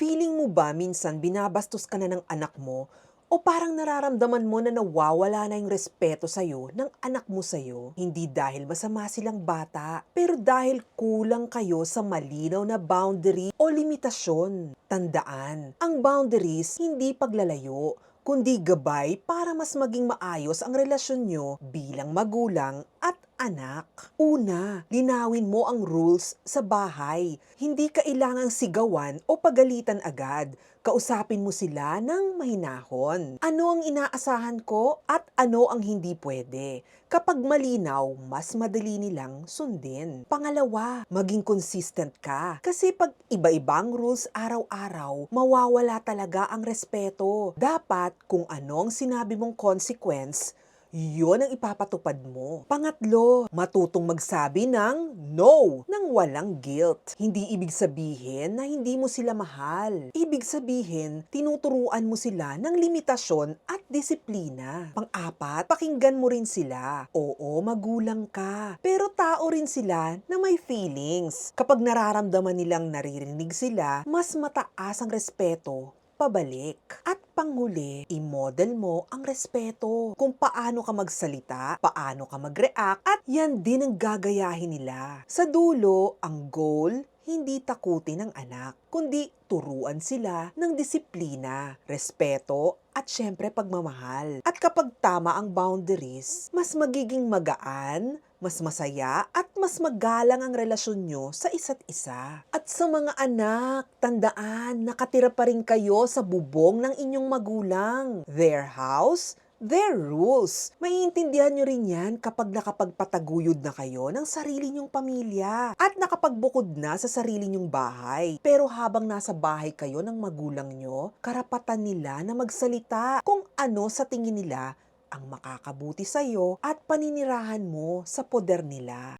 Feeling mo ba minsan binabastos ka na ng anak mo o parang nararamdaman mo na nawawala na yung respeto sa'yo ng anak mo sa'yo? Hindi dahil masama silang bata, pero dahil kulang kayo sa malinaw na boundary o limitasyon. Tandaan, ang boundaries hindi paglalayo, kundi gabay para mas maging maayos ang relasyon nyo bilang magulang at anak. Una, linawin mo ang rules sa bahay. Hindi kailangang sigawan o pagalitan agad. Kausapin mo sila ng mahinahon. Ano ang inaasahan ko at ano ang hindi pwede. Kapag malinaw, mas madali nilang sundin. Pangalawa, maging consistent ka. Kasi pag iba-ibang rules araw-araw, mawawala talaga ang respeto. Dapat kung ano ang sinabi mong consequence, yun ang ipapatupad mo. Pangatlo, matutong magsabi ng no nang walang guilt. Hindi ibig sabihin na hindi mo sila mahal. Ibig sabihin, tinuturuan mo sila ng limitasyon at disiplina. Pang-apat, pakinggan mo rin sila. Oo, magulang ka. Pero tao rin sila na may feelings. Kapag nararamdaman nilang naririnig sila, mas mataas ang respeto pabalik. At panghuli, i-model mo ang respeto. Kung paano ka magsalita, paano ka mag-react, at yan din ang gagayahin nila. Sa dulo, ang goal, hindi takutin ng anak, kundi turuan sila ng disiplina, respeto, at syempre pagmamahal. At kapag tama ang boundaries, mas magiging magaan, mas masaya at mas magalang ang relasyon nyo sa isa't isa. At sa mga anak, tandaan, nakatira pa rin kayo sa bubong ng inyong magulang. Their house, their rules. Maiintindihan nyo rin yan kapag nakapagpataguyod na kayo ng sarili nyong pamilya at nakapagbukod na sa sarili nyong bahay. Pero habang nasa bahay kayo ng magulang nyo, karapatan nila na magsalita kung ano sa tingin nila ang makakabuti sa iyo at paninirahan mo sa poder nila.